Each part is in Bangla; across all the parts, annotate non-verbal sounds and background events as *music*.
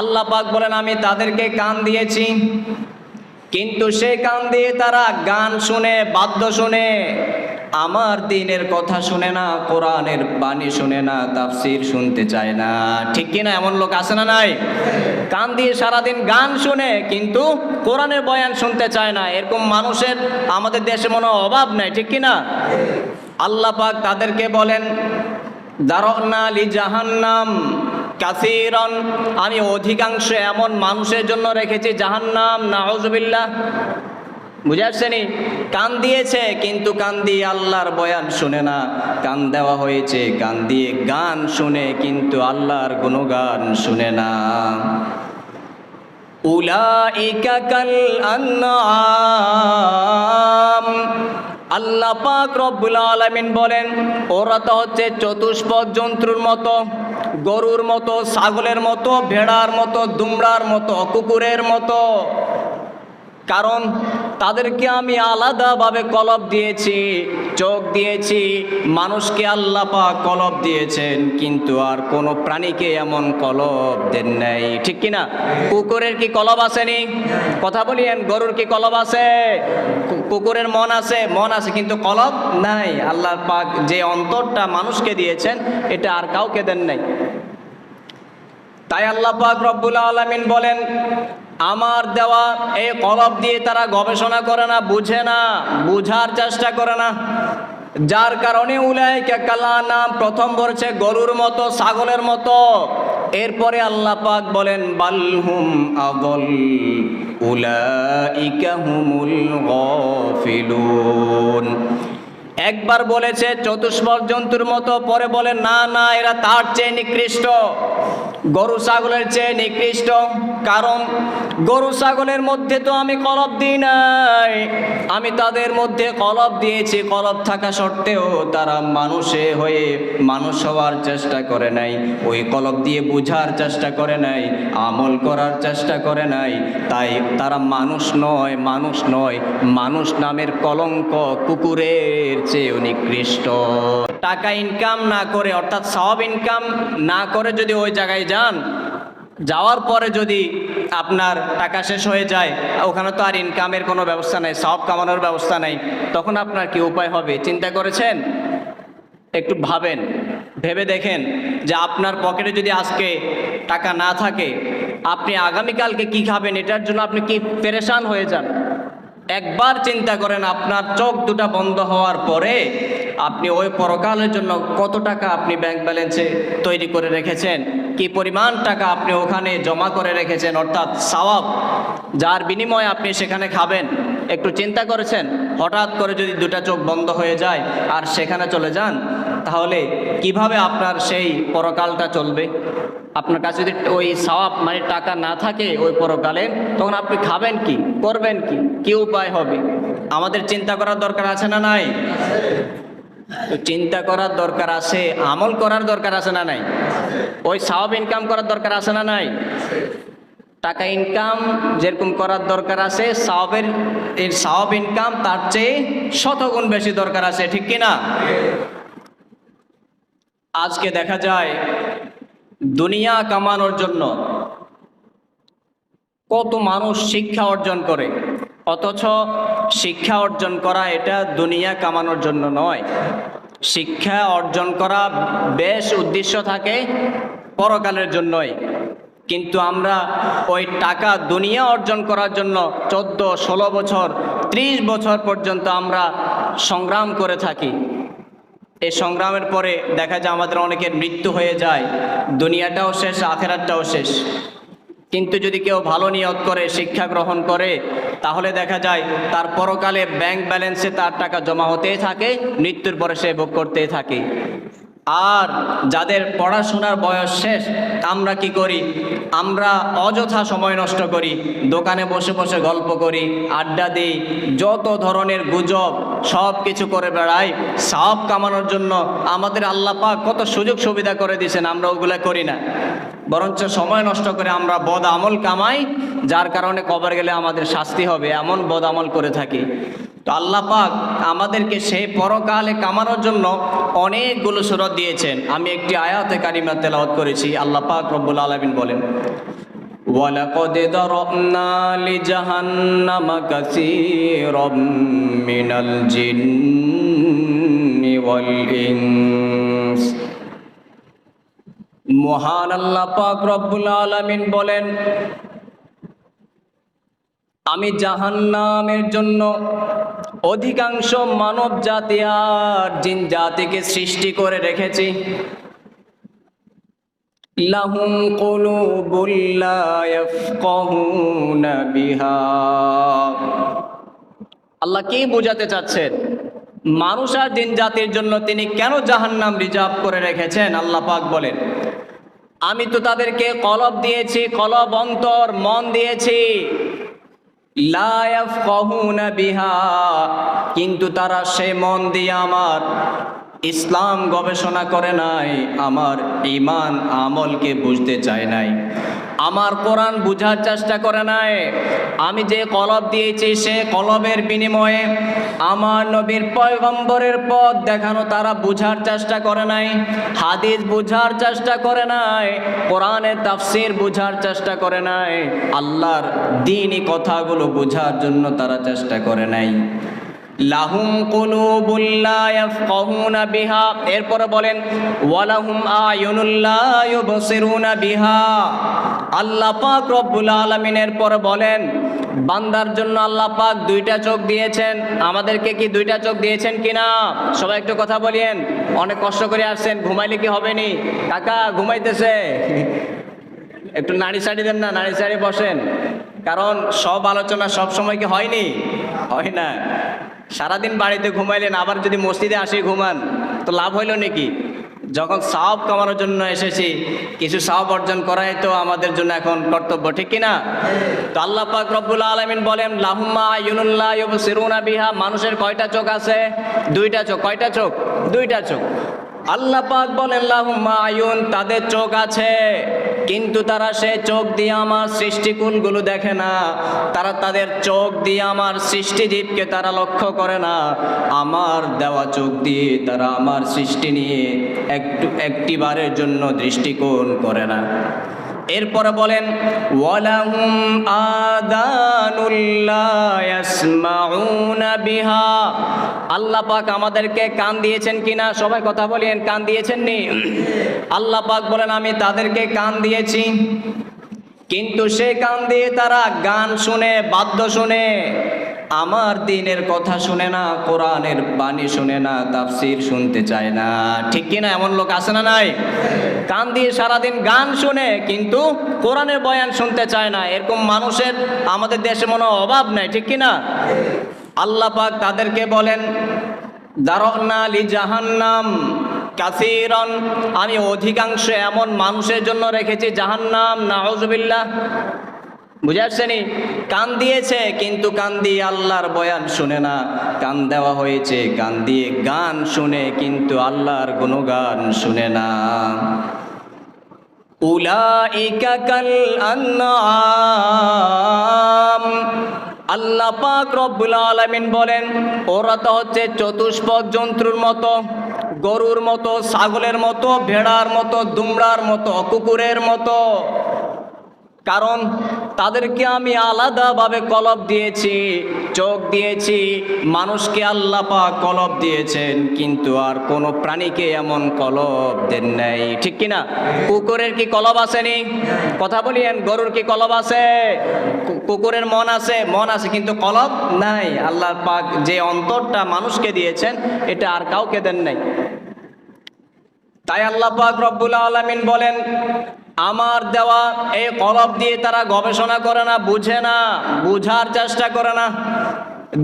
আল্লাহ পাক বলেন, আমি তাদেরকে কান দিয়েছি, কিন্তু সে কান দিয়ে তারা গান শুনে, বাদ্য শুনে, আমার দিনের কথা শুনে না, কোরআনের বাণী শুনে না, তাফসির শুনতে চায় না। ঠিক কিনা এমন লোক আছে না নাই? কান দিয়ে সারাদিন গান শুনে, কিন্তু কোরআনের বয়ান শুনতে চায় না। এরকম মানুষের আমাদের দেশে মনে অভাব নাই, ঠিক কিনা? আল্লাহ পাক তাদেরকে বলেন দারনা লি জাহান্নাম কাসিরন। আমি অধিকাংশ এমন মানুষের জন্য রেখেছি, জাহান্নাম, নাউজুবিল্লাহ। বুঝে আসছেনি? কান দিয়েছে, কিন্তু কান দিয়ে আল্লাহর বয়ান শুনে না। কান দেওয়া হয়েছে, কান দিয়ে গান শুনে, কিন্তু আল্লাহর কোনো গান শুনে না। উলাইকা কাল আনআম। আল্লাহ পাক রব্বুল আলামিন বলেন, ওরা তো হচ্ছে চতুষ্পদ জন্তুর মতো। গরুর মতো, ছাগলের মতো, ভেড়ার মতো, দুমড়ার মতো, কুকুরের মতো। কারণ তাদেরকে আমি আলাদাভাবে কলব দিয়েছি, চোখ দিয়েছি, মানুষকে আল্লাহ পাক কলব দিয়েছেন, কিন্তু আর কোনো প্রাণীকে এমন কলব দেন নাই। ঠিক কি না কুকুরের কি কলব আসেনি? কথা বলিয়েন, গরুর কি কলব আছে? কুকুরের মন আছে? মন আছে, কিন্তু কলব নাই। আল্লাহ পাক যে অন্তরটা মানুষকে দিয়েছেন, এটা আর কাউকে দেন নাই। তাই আল্লাহ পাক রব্বুল আলামিন বলেন, আমার দেওয়া এই কলব দিয়ে তারা গবেষণা করে না, বুঝে না, বুঝার চেষ্টা করে না। যার কারণে উলাইকা কালা নাম প্রথম বলছে, গরুর মতো, ছাগলের মতো। এরপরে আল্লাহ পাক বলেন বালহুম আদল, উলাইকা হুমুল গাফিলুন। একবার বলেছে, চতুষ্পদ জন্তুর মতো, পরে বলে, না না, এরা তার চেয়ে নিকৃষ্ট। গরু ছাগলের চেয়ে নিকৃষ্ট, কারণ গরু ছাগলের মধ্যে তো আমি কলব দিই নাই। আমি তাদের মধ্যে কলব দিয়েছি, কলব থাকা সত্ত্বেও তারা মানুষে হয়ে মানুষ হওয়ার চেষ্টা করে নাই। ওই কলব দিয়ে বুঝার চেষ্টা করে নাই, আমল করার চেষ্টা করে নাই। তাই তারা মানুষ নয় মানুষ নয়, মানুষ নামের কলঙ্ক কুকুরের চেয়ে নিকৃষ্ট। টাকা ইনকাম না করে, অর্থাৎ সব ইনকাম না করে যদি ওই জায়গায় যান, যাওয়ার পরে যদি আপনার টাকা শেষ হয়ে যায়, ওখানে তো আর ইনকামের কোনো ব্যবস্থা নাই, সব কামানোর ব্যবস্থা নাই, তখন আপনার কি উপায় হবে? চিন্তা করেছেন? একটু ভাবেন, ভেবে দেখেন যে আপনার পকেটে যদি আজকে টাকা না থাকে, আপনি আগামীকালকে কি খাবেন? এটার জন্য আপনি কি পেরেশান হয়ে যান? একবার চিন্তা করেন, আপনার চোখ দুটা বন্ধ হওয়ার পরে আপনি ওই পরকালের জন্য কত টাকা আপনি ব্যাংক ব্যালেন্সে তৈরি করে রেখেছেন? কি পরিমাণ টাকা আপনি ওখানে জমা করে রেখেছেন? অর্থাৎ সওয়াব যার বিনিময়ে আপনি সেখানে খাবেন। একটু চিন্তা করেছেন? হঠাৎ করে যদি দুটা চোখ বন্ধ হয়ে যায় আর সেখানে চলে যান, তাহলে কীভাবে আপনার সেই পরকালটা চলবে? আপনার কাছে যদি ওই সওয়াব মানে টাকা না থাকে ওই পরকালে, তখন আপনি খাবেন কি? করবেন কি? কি উপায় হবে? আমাদের চিন্তা করার দরকার আছে না নাই? চিন্তা করার দরকার আছে, আমল করার দরকার আছে না নাই? ওই সওয়াব ইনকাম করার দরকার আছে না নাই? টাকা ইনকাম যেরকম করার দরকার আছে, সাওয়াবের এই সাওয়াব ইনকাম তার চেয়ে শতগুণ বেশি দরকার আছে, ঠিক কি না আজকে দেখা যায়, দুনিয়া কামানোর জন্য কত মানুষ শিক্ষা অর্জন করে। অথচ শিক্ষা অর্জন করা এটা দুনিয়া কামানোর জন্য নয়। শিক্ষা অর্জন করা বেশ উদ্দেশ্য থাকে পরকালের জন্যই। কিন্তু আমরা ওই টাকা দুনিয়া অর্জন করার জন্য চোদ্দ, ষোলো বছর, ত্রিশ বছর পর্যন্ত আমরা সংগ্রাম করে থাকি। এই সংগ্রামের পরে দেখা যায় আমাদের অনেকের মৃত্যু হয়ে যায়। দুনিয়াটাও শেষ, আখেরাতটাও শেষ। কিন্তু যদি কেউ ভালো নিয়োগ করে, শিক্ষা গ্রহণ করে, তাহলে দেখা যায় তার পরকালে ব্যাংক ব্যালেন্সে তার টাকা জমা হতেই থাকে, মৃত্যুর পরে সে ভোগ করতেই থাকে। আর যাদের পড়াশোনার বয়স শেষ, আমরা কি করি? আমরা অযথা সময় নষ্ট করি, দোকানে বসে বসে গল্প করি, আড্ডা দিই, যত ধরনের গুজব, সব কিছু করে বেড়াই, সব কামানোর জন্য আমাদের আল্লাহ পাক কত সুযোগ সুবিধা করে দিয়েছেন, আমরা ওগুলা করি না। বরঞ্চ সময় নষ্ট করে আমরা বদ আমল কামাই, যার কারণে কবর গেলে আমাদের শাস্তি হবে, এমন বদ আমল করে থাকি। তো আল্লাহ পাক আমাদেরকে সেই পরকালে কামানোর জন্য অনেকগুলো সুরত দিয়েছেন আমি একটি আয়াতে কারিমা তেলাওয়াত করেছি আল্লাহ পাক রব্বুল আলমিন বলেন ولقد ذرأنا لجهنم كثيرا من الجن والإنس মহান আল্লাহ পাক রব্বুল আলামিন বলেন আমি জাহান্নামের জন্য অধিকাংশ মানব জাতি আর জিন জাতিকে সৃষ্টি করে রেখেছি। লাহুম বিহা। আল্লাহ কি বোঝাতে চাচ্ছেন? মানুষ আর জিন জাতির জন্য তিনি কেন জাহান্নাম রিজার্ভ করে রেখেছেন? আল্লাহ পাক বলেন, আমি তো তাদেরকে কলব দিয়েছি, কলব, অন্তর, মন দিয়েছি। কিন্তু তারা সে মন দিয়ে আমার ইসলাম গবেষণা করে নাই, আমার ইমান আমলকে বুঝতে চায় নাই। আমার কোরআন বুঝার চেষ্টা করে নাই। আমি যে কলব দিয়েছি, সে কলবের বিনিময়ে আমার নবীর পয়গম্বরের পথ দেখানো তারা বুঝার চেষ্টা করে নাই, হাদিস বুঝার চেষ্টা করে নাই, কোরআনের তাফসির বুঝার চেষ্টা করে নাই, আল্লাহর দিনই কথাগুলো বুঝার জন্য তারা চেষ্টা করে নাই। লাহুম কুলুবুল লা ইয়াফকাহুনা বিহা। এরপরে বলেন, ওয়ালাহুম আয়ুনুল লা ইউবসিরুনা বিহা। আল্লাহ পাক রব্বুল আলামিনের পরে বলেন, বান্দার জন্য আল্লাহ পাক দুইটা চোখ দিয়েছেন। আমাদেরকে কি দুইটা চোখ দিয়েছেন কিনা? সবাই একটু কথা বলিয়েন। অনেক কষ্ট করে আসছেন, ঘুমাইলে কি হবে নি? কাকা, ঘুমাইতেছে। একটু নাড়ি সাড়ি দেন না, নাড়ি সাড়ি বসেন। কারণ সব আলোচনা সব সময় কি হয়নি? হয় না। সারাদিন বাড়িতে ঘুমাইলেন, আবার যদি মসজিদে আসি ঘুমান, তো লাভ হইল নাকি? যখন সাহব কামানোর জন্য এসেছি, কিছু সাহব অর্জন করাই তো আমাদের জন্য এখন কর্তব্য, ঠিক কিনা? তো আল্লাহ পাক রব্বুল আলমিন বলেন, লাহুম্মা ইউনুল্লাহ সিরুনা বিহা মানুষের কয়টা চোখ আছে? দুইটা চোখ, কয়টা চোখ? দুইটা চোখ। আল্লাহ পাক বলেন আয়ুন তাদের চোখ আছে, কিন্তু তারা সে চোখ দিয়ে আমার সৃষ্টিকুণগুলো দেখে না। তারা তাদের চোখ দিয়ে আমার সৃষ্টিজীবকে তারা লক্ষ্য করে না। আমার দেওয়া চোখ দিয়ে তারা আমার সৃষ্টি নিয়ে একটু একটিবারের জন্য দৃষ্টিকোণ করে না। এরপরে বলেন, ওয়ালাহুম আদানুল্লাহ বিহা। আল্লাহ পাক আমাদেরকে কান দিয়েছেন কিনা? সবাই কথা বলেন, কান দিয়েছেন নি আল্লাহ পাক বলেন, আমি তাদেরকে কান দিয়েছি। কিন্তু সে কান দিয়ে তারা গান শুনে, বাদ্য শুনে আমার দিনের কথা শুনে না, কোরআনের বাণী শুনে না, তাফসির শুনতে চায় না। ঠিক কিনা এমন লোক আছে না নাই? কান দিয়ে সারাদিন গান শুনে কিন্তু কোরআনের বয়ান শুনতে চায় না। এরকম মানুষের আমাদের দেশে মনে অভাব নাই, ঠিক কিনা? আল্লাহ পাক তাদেরকে বলেন দারনা লি জাহান্নাম কাসিরন। আমি অধিকাংশ এমন মানুষের জন্য রেখেছি জাহান্নাম। নাউজুবিল্লাহ। বুঝে আসছেনি কান দিয়েছে, কিন্তু কান দিয়ে আল্লাহর বয়ান শুনে না। কান দেওয়া হয়েছে, কান দিয়ে গান শুনে, কিন্তু আল্লাহর কোনো গান শুনে না। উলাইকা কাল আনআম। আল্লাহ পাক রব্বুল আলামিন বলেন, ওরা তো হচ্ছে চতুষ্পদ জন্তুর মতো, গরুর মতো, ছাগলের মতো, ভেড়ার মতো, দুমড়ার মতো, কুকুরের মতো। কারণ তাদেরকে আমি আলাদাভাবে কলব দিয়েছি, চোখ দিয়েছি, মানুষকে আল্লাহ পাক কলব দিয়েছেন, কিন্তু আর কোনো প্রাণীকে এমন কলব দেন নাই। ঠিক কিনা? কুকুরের কি কলব আসেনি? কথা বলিয়েন, গরুর কি কলব আছে? কুকুরের মন আছে? মন আছে, কিন্তু কলব নাই। আল্লাহ পাক যে অন্তরটা মানুষকে দিয়েছেন, এটা আর কাউকে দেন নাই। তাই আল্লাহ পাক রব্বুল আলামিন বলেন আমার দেওয়া এই কলব দিয়ে তারা গবেষণা করে না, বুঝে না, বুঝার চেষ্টা করে না।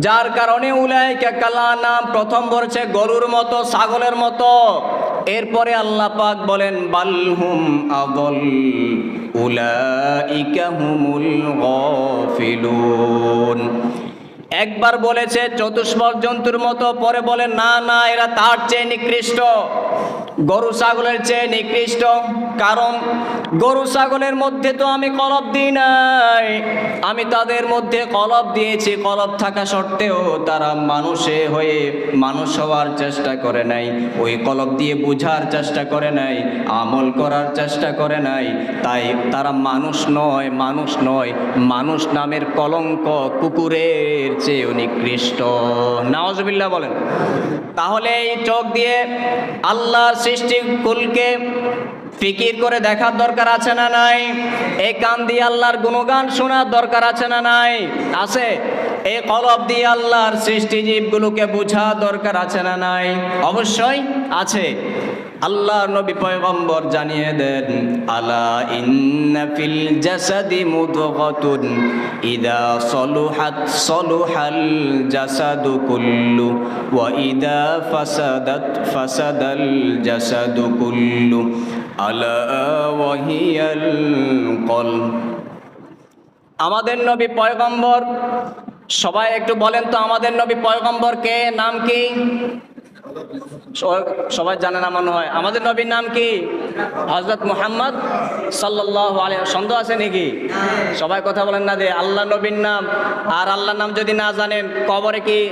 যার কারণে উলাইকা কালা নাম প্রথম বলছে গরুর মতো, ছাগলের মতো। এরপরে আল্লাহ পাক বলেন বালহুম আদল, উলাইকা হুমুল গাফিলুন। একবার বলেছে, চতুষ্পদ জন্তুর মতো, পরে বলে, না না, এরা তার চেয়ে নিকৃষ্ট। গরু ছাগলের চেয়ে নিকৃষ্ট, কারণ গরু ছাগলের মধ্যে তো আমি কলব দিই নাই। আমি তাদের মধ্যে কলব দিয়েছি, কলব থাকা সত্ত্বেও তারা মানুষে হয়ে মানুষ হওয়ার চেষ্টা করে নাই। ওই কলব দিয়ে বোঝার চেষ্টা করে নাই, আমল করার চেষ্টা করে নাই। তাই তারা মানুষ নয় মানুষ নয়, মানুষ নামের কলঙ্ক কুকুরের চেয়ে নিকৃষ্ট। নাওজবিল্লা বলেন। তাহলে এই চোখ দিয়ে আল্লাহর সৃষ্টি কুলকে ফিকির করে দেখার দরকার আছে না নাই? এই কান দিয়ে আল্লাহর গুণগান শোনার দরকার আছে না নাই? আছে? এই কলব দিয়ে আল্লাহর সৃষ্টি জীবগুলোকে বোঝা দরকার আছে না নাই? অবশ্যই আছে। আল্লাহ নবী পয়গম্বর জানিয়ে দেন, আলা ইন্না ফিল জাসাদি মুদগাতুন, ইদা সলুহাত সলুহাল জাসাদু কুল্লু, ওয়া ইদা ফাসাদাত ফাসাদাল জাসাদু কুল্লু, আলা ওয়াহিয়াল কলব। আমাদের নবী পয়গম্বর, সবাই একটু বলেন তো, আমাদের নবী পয়গম্বর কে নাম কি? সবাই- জানে না মনে হয়। আমাদের নবীর নাম কি? হজরত মুহাম্মদ সাল্লাহ সন্দেহ আছে নাকি? সবাই কথা বলেন না দে। আল্লাহ নবীর নাম। আর আল্লাহর নাম যদি না জানেন, কবরে কি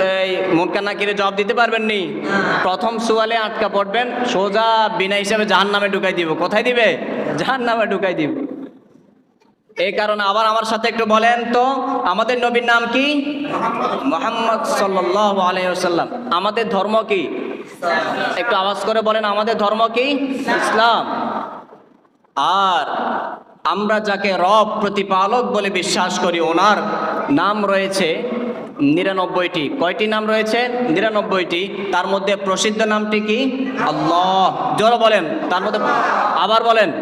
এই মুনকার নাকিরে জবাব দিতে পারবেন নি প্রথম সুয়ালে আটকা পড়বেন, সোজা বিনা হিসাবে জাহান নামে ঢুকাই দিব। কোথায় দিবে? জাহান নামে ঢুকাই দিব। এই কারণে আবার আমার সাথে একটু বলেন তো, আমাদের নবীর নাম কি? মোহাম্মদ আলাইসাল্লাম আমাদের ধর্ম কি? একটু আওয়াজ করে বলেন, আমাদের ধর্ম কি? ইসলাম। আর আমরা যাকে রব প্রতিপালক বলে বিশ্বাস করি, ওনার নাম রয়েছে নিরানব্বইটি। কয়টি নাম রয়েছে? নিরানব্বইটি। তার মধ্যে প্রসিদ্ধ নামটি কি? আল্লাহ। জোর বলেন। তার মধ্যে আবার বলেন।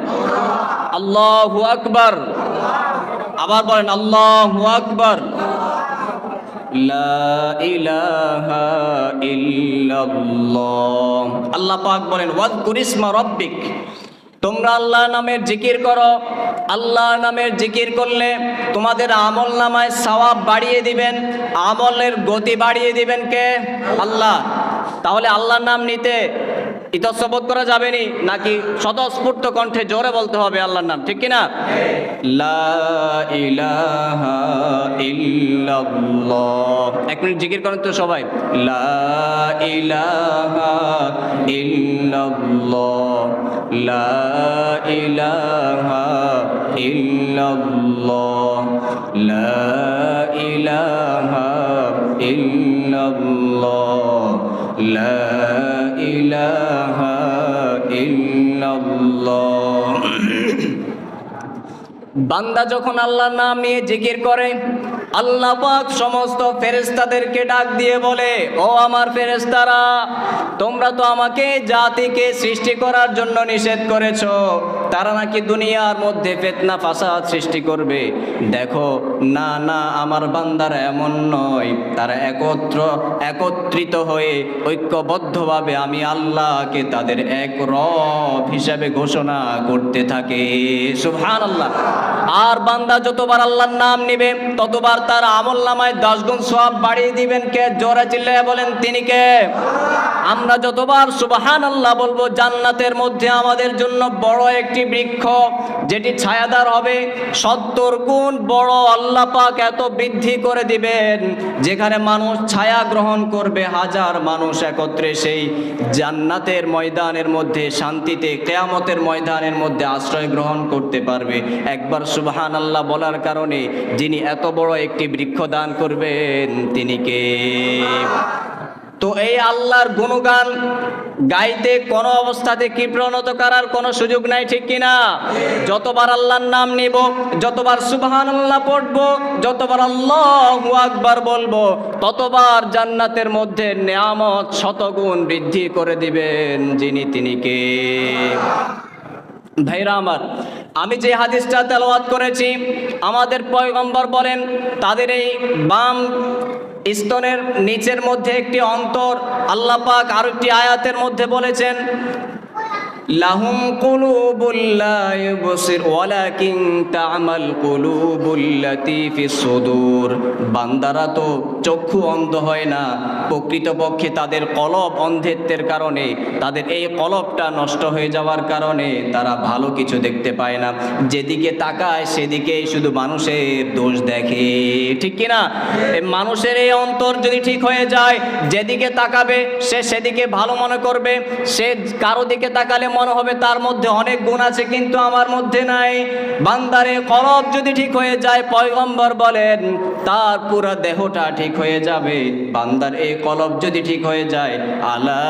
আল্লাহু আকবর। আবার বলেন, আল্লাহু আকবর। আল্লাহ পাক বলেন, ওয়াজকুর ইসমা রাব্বিক। তোমরা আল্লাহ নামের জিকির করো। আল্লাহ নামের জিকির করলে তোমাদের আমল নামায় সওয়াব বাড়িয়ে দিবেন। আমলের গতি বাড়িয়ে দিবেন কে? আল্লাহ। তাহলে আল্লাহর নাম নিতে ইতস্তবোধ করা যাবে নি নাকি স্বতঃস্ফূর্ত কণ্ঠে জোরে বলতে হবে আল্লাহর নাম, ঠিক কিনা? এক মিনিট জিকির করেন তো সবাই। লা ইলাহা লা লা লা বান্দা যখন আল্লাহর নাম নিয়ে জিকির করে, আল্লাহ পাক সমস্ত ফেরেস্তাদেরকে ডাক দিয়ে বলে, ও আমার ফেরেস্তারা তোমরা তো আমাকে জাতিকে সৃষ্টি করার জন্য নিষেধ করেছ। তারা নাকি দুনিয়ার মধ্যে ফেতনা ফাসাদ সৃষ্টি করবে। দেখো, না না, আমার বান্দারা এমন নয়। তারা একত্র, একত্রিত হয়ে ঐক্যবদ্ধভাবে আমি আল্লাহকে তাদের এক রব হিসাবে ঘোষণা করতে থাকে। সুবহান আল্লাহ আর বান্দা যতবার আল্লাহর নাম নিবে, ততবার তার আমল নামায় দশ গুণ সব বাড়িয়ে দিবেন কে? জোরে চিল্লায় বলেন, তিনি কে? আমরা যতবার সুবহান আল্লাহ বলব, জান্নাতের মধ্যে আমাদের জন্য বড় একটি বৃক্ষ, যেটি ছায়াদার হবে, সত্তর গুণ বড় আল্লাহ পাক এত বৃদ্ধি করে দিবেন, যেখানে মানুষ ছায়া গ্রহণ করবে, হাজার মানুষ একত্রে সেই জান্নাতের ময়দানের মধ্যে, শান্তিতে, কেয়ামতের ময়দানের মধ্যে আশ্রয় গ্রহণ করতে পারবে। একবার সুবহান আল্লাহ বলার কারণে, যিনি এত বড় একটি বৃক্ষ দান করবেন, তিনি কে? তো এই আল্লাহর গুণগান গাইতে কোনো অবস্থাতে কি প্রণত করার কোনো সুযোগ নাই, ঠিক কিনা? যতবার আল্লাহর নাম নিব, যতবার সুবহান আল্লাহ পড়ব, যতবার আল্লাহ আকবার বলব, ততবার জান্নাতের মধ্যে নেয়ামত শতগুণ বৃদ্ধি করে দিবেন যিনি তিনি কে? ভাইরা আমার, আমি যে হাদিসটা তেলাওয়াত করেছি, আমাদের পয়গম্বর বলেন, তাদের এই বাম স্তনের নিচের মধ্যে একটি অন্তর আল্লাপাক আরও আর একটি আয়াতের মধ্যে বলেছেন লাহুম কুলুবুল্লাহ ইবসির, ওয়ালাকিন তা'মাল কুলুবুল্লাতী ফিস সুদূর। বান্দারা তো চক্ষু অন্ধ হয় না, প্রকৃতপক্ষে তাদের কলব অন্ধত্বের কারণে, তাদের এই কলবটা নষ্ট হয়ে যাওয়ার কারণে তারা ভালো কিছু দেখতে পায় না। যেদিকে তাকায় সেদিকেই শুধু মানুষের দোষ দেখে। ঠিক কিনা? এই মানুষের এই অন্তর যদি ঠিক হয়ে যায়, যেদিকে তাকাবে সে সেদিকে ভালো মনে করবে, সে কারও দিকে তাকালে মনে হবে তার মধ্যে অনেক গুণ আছে, কিন্তু আমার মধ্যে নাই। বান্দারে কলব যদি ঠিক হয়ে যায়, পয়গম্বর বলেন, তার পুরো দেহটা ঠিক হয়ে যাবে। বান্দার এই কলব যদি ঠিক হয়ে যায়, আলা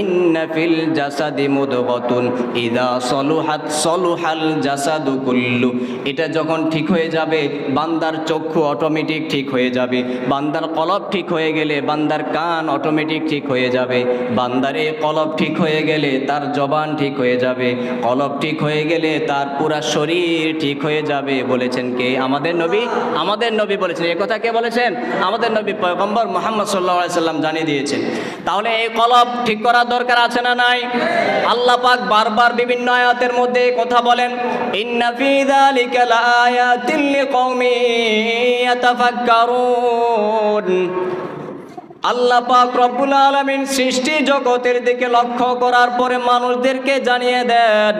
ইন্না ফিল জাসাদি মুদগাতুন, ইদা সলুহাত সলুহাল জাসাদু কুল্লু। এটা যখন ঠিক হয়ে যাবে, বান্দার চক্ষু অটোমেটিক ঠিক হয়ে যাবে। বান্দার কলব ঠিক হয়ে গেলে, বান্দার কান অটোমেটিক ঠিক হয়ে যাবে। বান্দার এই কলব ঠিক হয়ে গেলে, তার জবান ঠিক হয়ে যাবে। কলব ঠিক হয়ে গেলে তার পুরা শরীর ঠিক হয়ে যাবে বলেছেন কে? আমাদের নবী? আমাদের নবী বলেছেন। এই কথা কে বলেছেন? আমাদের নবী পয়গম্বর মোহাম্মদ সাল্লাহ সাল্লাম জানিয়ে দিয়েছেন। তাহলে এই কলব ঠিক করার দরকার আছে না নাই? আল্লাহ পাক বারবার বিভিন্ন আয়াতের মধ্যে কথা বলেন, ইন্না ফি যালিকা ইয়াতাফাক্কারুন। আল্লাহ পাক রব্বুল আলামিন সৃষ্টি জগতের দিকে লক্ষ্য করার পরে মানুষদেরকে জানিয়ে দেন,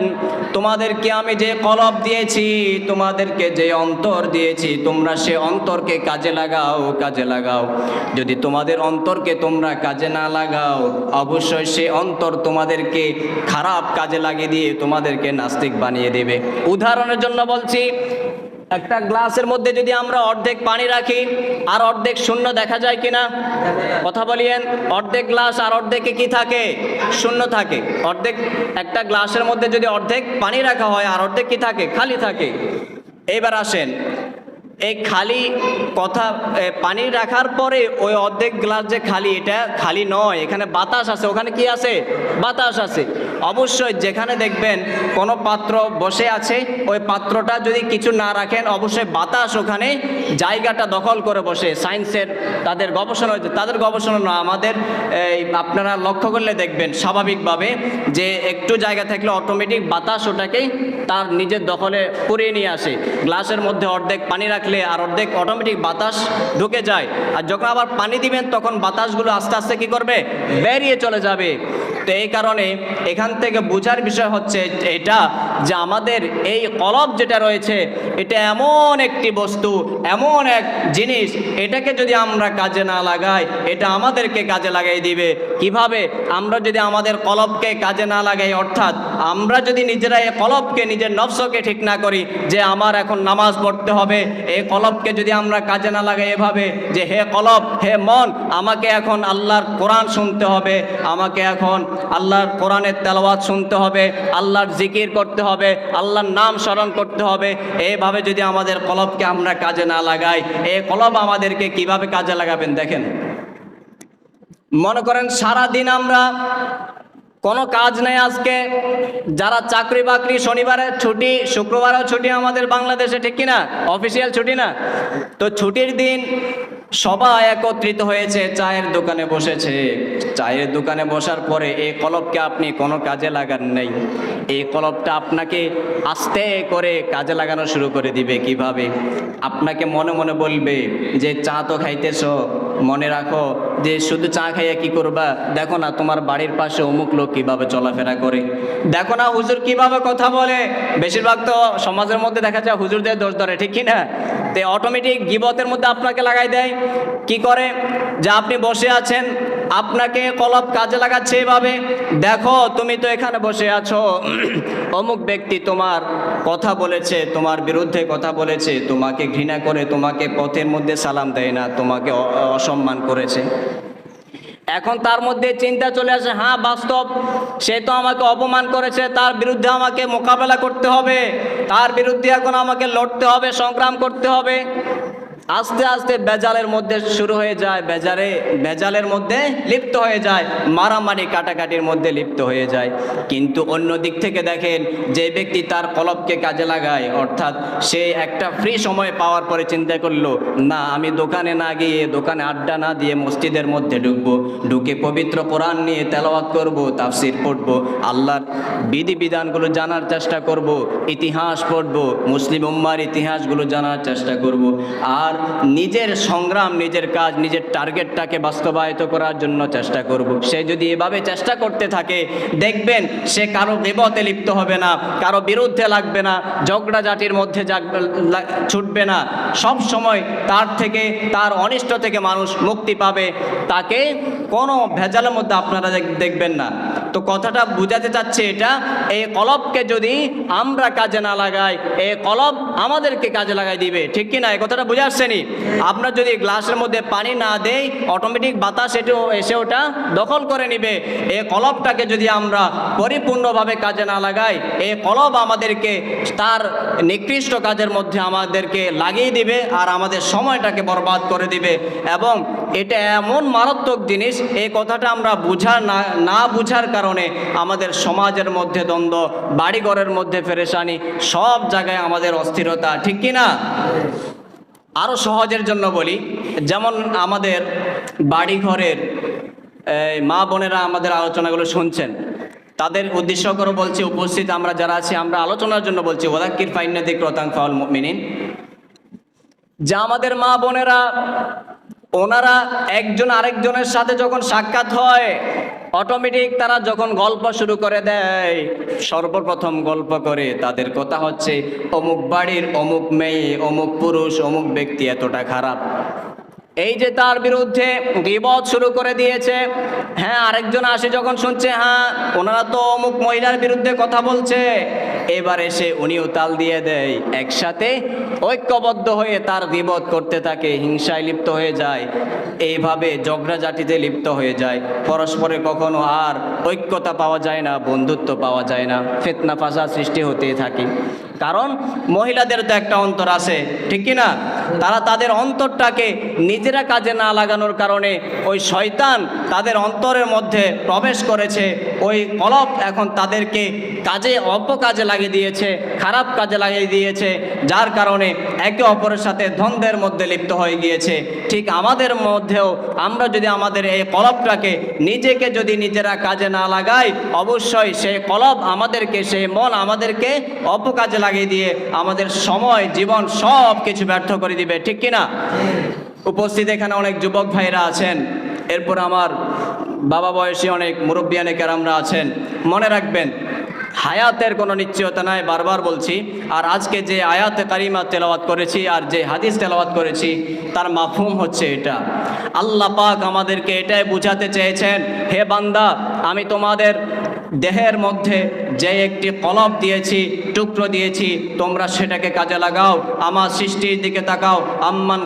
তোমাদেরকে আমি যে কলব দিয়েছি, তোমাদেরকে যে অন্তর দিয়েছি, তোমরা সে অন্তরকে কাজে লাগাও কাজে লাগাও। যদি তোমাদের অন্তরকে তোমরা কাজে না লাগাও, অবশ্যই সে অন্তর তোমাদেরকে খারাপ কাজে লাগিয়ে দিয়ে তোমাদেরকে নাস্তিক বানিয়ে দেবে। উদাহরণের জন্য বলছি একটা গ্লাসের মধ্যে যদি আমরা অর্ধেক পানি রাখি, আর অর্ধেক শূন্য দেখা যায় কিনা? কথা বলিয়েন, অর্ধেক গ্লাস আর অর্ধেকে কি থাকে? শূন্য থাকে। অর্ধেক একটা গ্লাসের মধ্যে যদি অর্ধেক পানি রাখা হয়, আর অর্ধেক কি থাকে? খালি থাকে। এবার আসেন। এই খালি কথা পানি রাখার পরে ওই অর্ধেক গ্লাস যে খালি, এটা খালি নয়, এখানে বাতাস আছে, ওখানে কি আছে? বাতাস আছে। অবশ্যই যেখানে দেখবেন কোনো পাত্র বসে আছে, ওই পাত্রটা যদি কিছু না রাখেন, অবশ্যই বাতাস ওখানে জায়গাটা দখল করে বসে। সায়েন্সের তাদের গবেষণা হয়েছে তাদের গবেষণা না আমাদের এই আপনারা লক্ষ্য করলে দেখবেন স্বাভাবিকভাবে যে একটু জায়গা থাকলে অটোমেটিক বাতাস ওটাকেই তার নিজের দখলে পুরিয়ে নিয়ে আসে। গ্লাসের মধ্যে অর্ধেক পানি রাখলে আর অর্ধেক অটোমেটিক বাতাস ঢুকে যায়। আর যখন আবার পানি দিবেন, তখন বাতাসগুলো আস্তে আস্তে কি করবে? বেরিয়ে চলে যাবে। তো এই কারণে এখান থেকে বোঝার বিষয় হচ্ছে এটা যে আমাদের এই কলব যেটা রয়েছে, এটা এমন একটি বস্তু, এমন এক জিনিস, এটাকে যদি আমরা কাজে না লাগাই, এটা আমাদেরকে কাজে লাগাই দিবে। কীভাবে? আমরা যদি আমাদের কলবকে কাজে না লাগাই, অর্থাৎ আমরা যদি নিজেরা এই কলবকে নিজের নফসকে ঠিক না করি, যে আমার এখন নামাজ পড়তে হবে, এই কলবকে যদি আমরা কাজে না লাগাই এভাবে, যে হে কলব, হে মন, আমাকে এখন আল্লাহর কোরআন শুনতে হবে, আমাকে এখন আল্লাহর কোরআনের তেলাওয়াত শুনতে হবে, আল্লাহর জিকির করতে হবে, আল্লাহর নাম স্মরণ করতে হবে। এইভাবে যদি আমাদের কলবকে আমরা কাজে না লাগাই এই কলব আমাদেরকে কীভাবে কাজে লাগাবেন দেখেন? মনে করেন সারা দিন আমরা কোনো কাজ নেই আজকে, যারা চাকরি বাকরি শনিবারে ছুটি, শুক্রবারও ছুটি আমাদের বাংলাদেশে, ঠিক কিনা? অফিসিয়াল ছুটি না? তো ছুটির দিন সবাই একত্রিত হয়েছে, চায়ের দোকানে বসেছে। চায়ের দোকানে বসার পরে এই কলবকে আপনি কোনো কাজে লাগান নেই। এই কলবটা আপনাকে আস্তে করে কাজে লাগানো শুরু করে দিবে কীভাবে? আপনাকে মনে মনে বলবে যে, চা তো খাইতেছ, মনে রাখো যে, শুধু চা খাইয়া কি করবা? দেখো না, তোমার বাড়ির পাশে অমুক লোক কীভাবে চলাফেরা করে। দেখো না, হুজুর কীভাবে কথা বলে? বেশিরভাগ তো সমাজের মধ্যে দেখা যায় হুজুরদের দোষ ধরে, ঠিক কি না তো অটোমেটিক গিবতের মধ্যে আপনাকে লাগাই দেয়। কি করে? যে আপনি বসে আছেন, আপনাকে কলব কাজে লাগাচ্ছে এভাবে। দেখো, তুমি তো এখানে বসে আছো। *clears throat* অমুক ব্যক্তি তোমার কথা বলেছে, তোমার বিরুদ্ধে কথা বলেছে, তোমাকে ঘৃণা করে, তোমাকে পথের মধ্যে সালাম দেয় না, তোমাকে অসম্মান করেছে। এখন তার মধ্যে চিন্তা চলে আসে হ্যাঁ বাস্তব। সে তো আমাকে অপমান করেছে, তার বিরুদ্ধে আমাকে মোকাবেলা করতে হবে। তার বিরুদ্ধে এখন আমাকে লড়তে হবে, সংগ্রাম করতে হবে। আস্তে আস্তে বেজালের মধ্যে শুরু হয়ে যায় বেজারে বেজালের মধ্যে লিপ্ত হয়ে যায়, মারামারি কাটাকাটির মধ্যে লিপ্ত হয়ে যায়। কিন্তু অন্য দিক থেকে দেখেন, যে ব্যক্তি তার কলবকে কাজে লাগায়, অর্থাৎ সে একটা ফ্রি সময় পাওয়ার পরে চিন্তা করল, না, আমি দোকানে না গিয়ে দোকানে আড্ডা না দিয়ে মসজিদের মধ্যে ঢুকবো, ঢুকে পবিত্র কোরআন নিয়ে তেলাওয়াত করব, তাফসির পড়ব, আল্লাহর বিধিবিধানগুলো জানার চেষ্টা করব, ইতিহাস পড়ব, মুসলিম উম্মার ইতিহাসগুলো জানার চেষ্টা করব। আর নিজের সংগ্রাম, নিজের কাজ, নিজের টার্গেটটাকে বাস্তবায়িত করার জন্য চেষ্টা করব। সে যদি এভাবে চেষ্টা করতে থাকে, দেখবেন সে কারও বিপদে লিপ্ত হবে না, কারও বিরুদ্ধে লাগবে না ঝগড়াঝাটির মধ্যে ছুটবে না। সব সময় তার থেকে, তার অনিষ্ট থেকে মানুষ মুক্তি পাবে। তাকে কোনো ভেজালের মধ্যে আপনারা দেখবেন না। তো কথাটা বুঝাতে চাচ্ছে এটা, এই কলবকে যদি আমরা কাজে না লাগাই, এই কলব আমাদেরকে কাজে লাগাই দিবে, ঠিক কি না এই কথাটা বুঝে আসছেনি আপনার যদি গ্লাসের মধ্যে পানি না দেই অটোমেটিক বাতাস এটু এসে ওটা দখল করে নিবে। এই কলবটাকে যদি আমরা পরিপূর্ণভাবে কাজে না লাগাই এই কলব আমাদেরকে তার নিকৃষ্ট কাজের মধ্যে আমাদেরকে লাগিয়ে দিবে আর আমাদের সময়টাকে বরবাদ করে দিবে। এবং এটা এমন মারাত্মক জিনিস এই কথাটা আমরা বুঝার না না বুঝার কারণে আমাদের সমাজের মধ্যে দ্বন্দ্ব, বাড়িঘরের মধ্যে ফেরেশানি সব জায়গায় আমাদের অস্থিরতা, ঠিক কি না আরও সহজের জন্য বলি, যেমন আমাদের বাড়ি ঘরের মা বোনেরা আমাদের আলোচনাগুলো শুনছেন, তাদের উদ্দেশ্য করে বলছি উপস্থিত আমরা যারা আছি, আমরা আলোচনার জন্য বলছি ওদাক্কির ফাইনাদিক রতাং ফাউল মিনিন যা আমাদের মা বোনেরা, ওনারা একজন আরেকজনের সাথে যখন সাক্ষাৎ হয় অটোমেটিক তারা যখন গল্প শুরু করে দেয়, সর্বপ্রথম গল্প করে তাদের কথা হচ্ছে, অমুক বাড়ির অমুক মেয়ে, অমুক পুরুষ, অমুক ব্যক্তি এতটা খারাপ। এই যে তার বিরুদ্ধে বিপদ শুরু করে দিয়েছে হ্যাঁ আরেকজন আসে যখন শুনছে হ্যাঁ ওনারা তো অমুক মহিলার বিরুদ্ধে কথা বলছে। এবার এসে উনি উতাল দিয়ে দেয়। একসাথে ঐক্যবদ্ধ হয়ে তার বিপদ করতে থাকে, হিংসায় লিপ্ত হয়ে যায়। এইভাবে ঝগড়াঝাটিতে লিপ্ত হয়ে যায়। পরস্পরে কখনো আর ঐক্যতা পাওয়া যায় না, বন্ধুত্ব পাওয়া যায় না। ফেতনা, ফাঁসা সৃষ্টি হতে থাকে। কারণ মহিলাদের তো একটা অন্তর আছে, ঠিক কি না? তারা তাদের অন্তরটাকে নিজেরা কাজে না লাগানোর কারণে ওই শয়তান তাদের অন্তরের মধ্যে প্রবেশ করেছে, ওই কলপ এখন তাদেরকে কাজে অপকাজে লাগিয়ে দিয়েছে, খারাপ কাজে লাগিয়ে দিয়েছে, যার কারণে একে অপরের সাথে দ্বন্দ্বের মধ্যে লিপ্ত হয়ে গিয়েছে। ঠিক আমাদের মধ্যেও আমরা যদি আমাদের এই কলপটাকে নিজেকে যদি নিজেরা কাজে না লাগাই, অবশ্যই সেই কলব আমাদেরকে, সেই মন আমাদেরকে অপকাজে লাগিয়ে দিয়ে আমাদের সময় জীবন সব কিছু ব্যর্থ করে দিবে ঠিক কিনা? উপস্থিত এখানে অনেক যুবক ভাইরা আছেন এরপর আমার বাবা বয়সী অনেক মুরব্বী অনেকের আমরা আছেন মনে রাখবেন হায়াতের কোনো নিশ্চয়তা নাই, বারবার বলছি। আর আজকে যে আয়াতে কারিমা তেলাওয়াত করেছি আর যে হাদিস তেলাওয়াত করেছি, তার মাফুম হচ্ছে এটা। আল্লাহ পাক আমাদেরকে এটাই বুঝাতে চেয়েছেন, হে বান্দা, আমি তোমাদের দেহের মধ্যে যে একটি কলব দিয়েছি, টুকরো দিয়েছি, তোমরা সেটাকে কাজে লাগাও। আমার সৃষ্টির দিকে তাকাও। আম্মান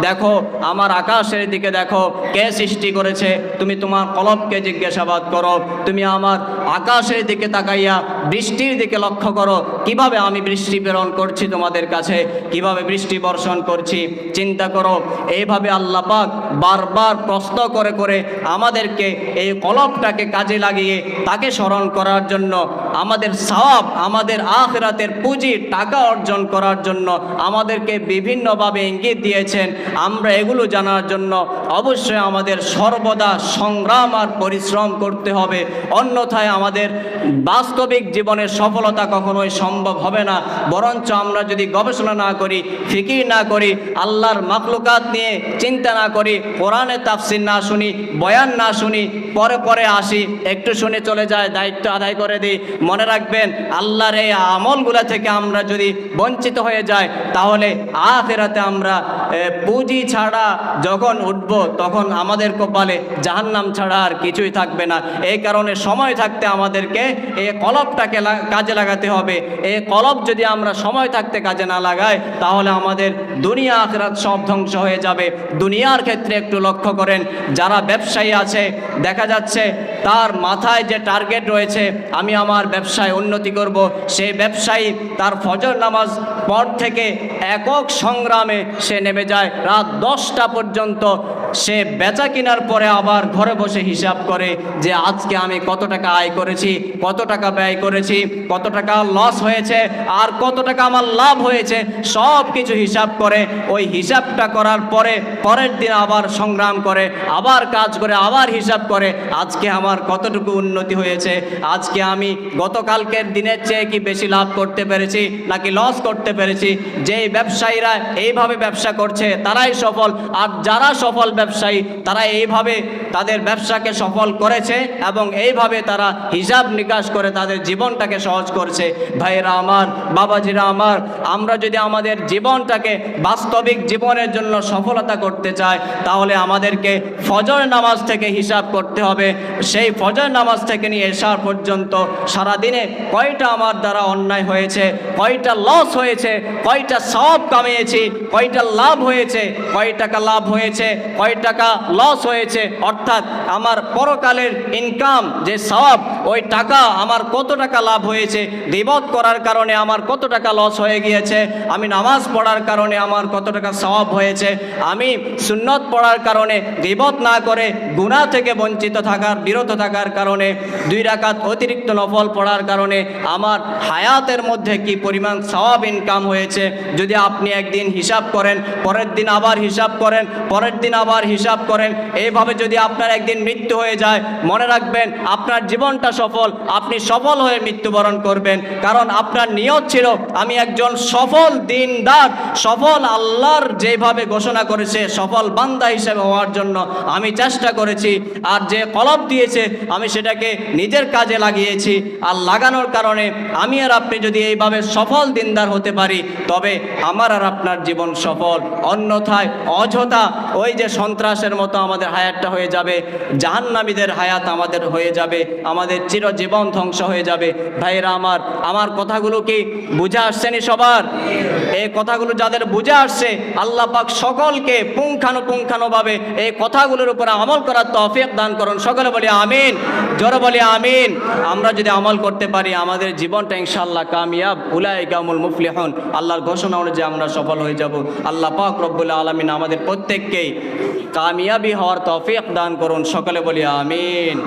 দেখো, আমার আকাশের দিকে দেখো, কে সৃষ্টি করেছে? তুমি তোমার কলবকে জিজ্ঞাসাবাদ করো। তুমি আমার আকাশের দিকে তাকাইয়া বৃষ্টির দিকে লক্ষ্য করো। কীভাবে আমি বৃষ্টি প্রেরণ করছি তোমাদের কাছে? কীভাবে বৃষ্টি বর্ষণ করছি? চিন্তা করো। এইভাবে আল্লাহ পাক বারবার প্রশ্ন করে করে আমাদেরকে এই কলবটাকে কাজে লাগিয়ে তাকে স্মরণ করার জন্য, আমাদের সওয়াব, আমাদের আখরাতের পুঁজি, টাকা অর্জন করার জন্য আমাদেরকে বিভিন্নভাবে ইঙ্গিত দিয়েছেন। আমরা এগুলো জানার জন্য অবশ্যই আমাদের সর্বদা সংগ্রাম আর পরিশ্রম করতে হবে। অন্যথায় আমাদের বাস্তবিক জীবনের সফলতা কখনোই সম্ভব হবে না। বরঞ্চ আমরা যদি গবেষণা না করি, ফিকির না করি, আল্লাহর মাকলুকাত নিয়ে চিন্তা না করি কোরআনে তাফসির না শুনি, বয়ান না শুনি, পরে পরে আসি, একটু শুনে চলে যায় দায়িত্ব আদায় করে দিই। মনে রাখবেন, আল্লাহর এই আমলগুলা থেকে আমরা যদি বঞ্চিত হয়ে যাই, তাহলে আখেরাতে আমরা পুঁজি ছাড়া যখন উঠব, তখন আমাদের কপালে জাহান্নাম ছাড়া আর কিছুই থাকবে না। এই কারণে সময় থাকতে আমাদেরকে এই কলবটাকে কাজে লাগাতে হবে। এই কলব যদি আমরা সময় থাকতে কাজে না লাগাই, তাহলে আমাদের দুনিয়া আখরাত সব ধ্বংস হয়ে যাবে। দুনিয়ার ক্ষেত্রে একটু লক্ষ্য করেন, যারা ব্যবসায়ী আছে, দেখা যাচ্ছে তার মাথায় যে টার্গেট রয়েছে, আমি আমার ব্যবসায় উন্নতি করব, সেই ব্যবসায়ী তার ফজর নামাজ পর থেকে একক সংগ্রামে সে নেমে যায়। রাত দশটা পর্যন্ত সে বেচা কেনার পরে আবার ঘরে বসে হিসাব করে যে আজকে আমি কত টাকা আয় করেছি, কত টাকা ব্যয় করেছি, কত টাকা লস হয়েছে আর কত টাকা আমার লাভ হয়েছে, সব কিছু হিসাব করে ওই হিসাবটা করার পরে পরের দিন আবার সংগ্রাম করে, আবার কাজ করে, আবার হিসাব করে, আজকে আমার কতটুকু উন্নতি হয়েছে, আজকে আমি গতকালকের দিনের চেয়ে কি বেশি লাভ করতে পেরেছি নাকি লস করতে পেরেছি, যেই ব্যবসায়ীরা এইভাবে ব্যবসা করছে তারাই সফল আর যারা সফল ব্যবসায়ী, তারা এইভাবে তাদের ব্যবসাকে সফল করেছে এবং এইভাবে তারা হিসাব নিকাশ করে তাদের জীবনটাকে সহজ করছে। ভাইয়েরা আমার, বাবাজিরা আমার, আমরা যদি আমাদের জীবনটাকে বাস্তবিক জীবনের জন্য সফলতা করতে চাই, তাহলে আমাদেরকে ফজর নামাজ থেকে হিসাব করতে হবে। সেই ফজর নামাজ থেকে নিয়ে এসার পর্যন্ত সারাদিনে কয়টা আমার দ্বারা অন্যায় হয়েছে, কয়টা লস হয়েছে, কয়টা সব কামিয়েছি, কয়টা লাভ হয়েছে, কয় টাকা লাভ হয়েছে, কয় টাকা লস হয়েছে, অর্থাৎ আমার পরকালের ইনকাম যে সব ওই টাকা আমার কত টাকা লাভ হয়েছে, বিপদ করার কারণে আমার কত টাকা লস হয়ে গিয়েছে, আমি নামাজ পড়ার কারণে আমার কত টাকা সওয়াব হয়েছে, আমি সুন্নত পড়ার কারণে বিপদ না করে গুণা থেকে বঞ্চিত থাকার, বিরত থাকার কারণে, দুই রাকাত অতিরিক্ত নফল পড়ার কারণে আমার হায়াতের মধ্যে কি পরিমাণ সওয়াব ইনকাম হয়েছে, যদি আপনি একদিন হিসাব করেন, পরের দিন আবার হিসাব করেন, পরের দিন আবার হিসাব করেন। এইভাবে যদি আপনার একদিন মৃত্যু হয়ে যায়, মনে রাখবেন আপনার জীবনটা সফল, আপনি সফল হয়ে মৃত্যুবরণ করবেন। কারণ আপনার নিয়ত ছিল, আমি একজন সফল দিনদার, সফল আল্লাহর যেভাবে ঘোষণা করেছে, সফল বান্দা হিসেবে হওয়ার জন্য আমি চেষ্টা করেছি। আর যে কলব দিয়েছে, আমি সেটাকে নিজের কাজে লাগিয়েছি। আর লাগানোর কারণে আমি আর আপনি যদি এইভাবে সফল দিনদার হতে পারি, তবে আমার আর আপনার জীবন সফল। অন্যথায় অযথা ওই যে সন্ত্রাসের মতো আমাদের হায়াতটা হয়ে যাবে, জাহান্নামীদের হায়াত আমাদের হয়ে যাবে, আমাদের চিরজীবন ধ্বংস হয়ে যাবে। ভাইয়েরা আমার আমার কথাগুলো কি বুঝে আসছেনি সবার? এই কথাগুলো যাদের বুঝে আসছে, আল্লাহ পাক সকলকে পুঙ্খানুপুঙ্খানুভাবে এই কথাগুলোর উপরে আমল করার তৌফিক দান করুন। সকলে বলি আমিন, জোরে বলি আমিন। আমরা যদি আমল করতে পারি, আমাদের জীবনটা ইনশাআল্লাহ কামিয়াব। উলাই কামুল মুফলিহন। আল্লাহর ঘোষণা অনুযায়ী আমরা সফল হয়ে যাব। আল্লাহ পাক রব্বুল আলমিন আমাদের প্রত্যেককেই কামিয়াবি হওয়ার তৌফিক দান করুন। সকলে বলি আমিন।